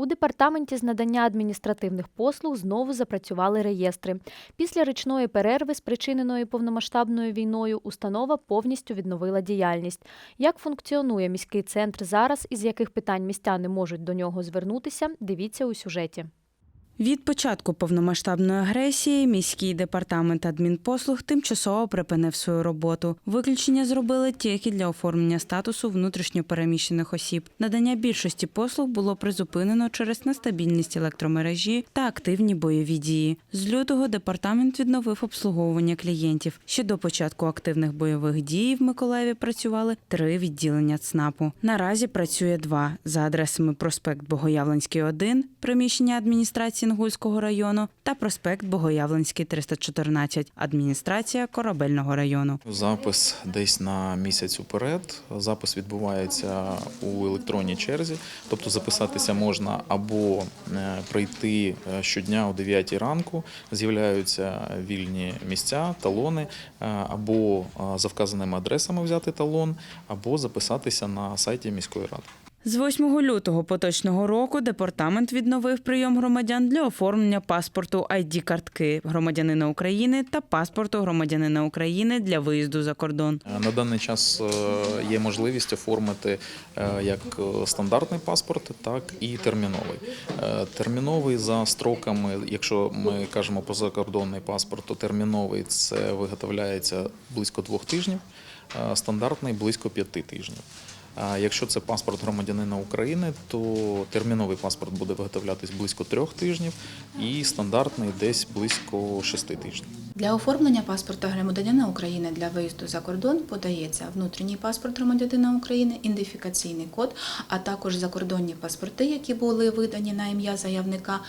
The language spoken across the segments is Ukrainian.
У департаменті з надання адміністративних послуг знову запрацювали реєстри. Після річної перерви, спричиненої повномасштабною війною, установа повністю відновила діяльність. Як функціонує міський центр зараз і з яких питань містяни можуть до нього звернутися, дивіться у сюжеті. Від початку повномасштабної агресії міський департамент адмінпослуг тимчасово припинив свою роботу. Виключення зробили тільки для оформлення статусу внутрішньопереміщених осіб. Надання більшості послуг було призупинено через нестабільність електромережі та активні бойові дії. З лютого департамент відновив обслуговування клієнтів. Ще до початку активних бойових дій в Миколаєві працювали три відділення ЦНАПу. Наразі працює два за адресами проспект Богоявленський, 1, приміщення адміністрації Інгульського району та проспект Богоявленський, 314, адміністрація Корабельного району. Запис десь на місяць уперед. Запис відбувається у електронній черзі, тобто записатися можна або е, прийти е, щодня о 9 ранку, з'являються вільні місця, талони, е, або за вказаними адресами взяти талон, або записатися на сайті міської ради. З 8 лютого поточного року департамент відновив прийом громадян для оформлення паспорту id картки громадянина України та паспорту громадянина України для виїзду за кордон. Е, На даний час е, є можливість оформити е, як стандартний паспорт, так і терміновий. Терміновий за строками, якщо ми кажемо про закордонний паспорт, то терміновий це виготовляється близько двох тижнів, стандартний близько п'яти тижнів. Якщо це паспорт громадянина України, то терміновий паспорт буде виготовлятись близько трьох тижнів, і стандартний десь близько шести тижнів. Для оформлення паспорта громадянина України для виїзду за кордон подається внутрішній паспорт громадянина України, ідентифікаційний код, а також закордонні паспорти, які були видані на ім'я заявника.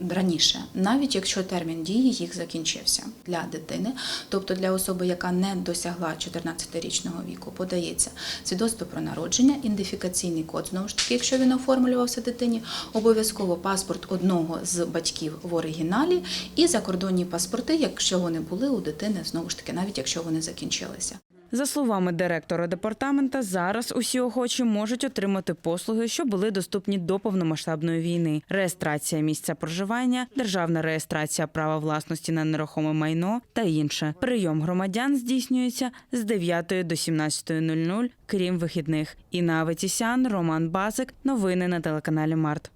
Раніше, навіть якщо термін дії їх закінчився для дитини, тобто для особи, яка не досягла 14-річного віку, подається свідоцтво про народження, ідентифікаційний код. Знову ж таки, якщо він оформлювався дитині, обов'язково паспорт одного з батьків в оригіналі і закордонні паспорти, якщо вони були у дитини, знову ж таки, навіть якщо вони закінчилися. За словами директора департамента, зараз усі охочі можуть отримати послуги, що були доступні до повномасштабної війни: реєстрація місця проживання, державна реєстрація права власності на нерухоме майно та інше. Прийом громадян здійснюється з 9 до 17.00, крім вихідних. Інна Аветісян, Роман Базик. Новини на телеканалі Март.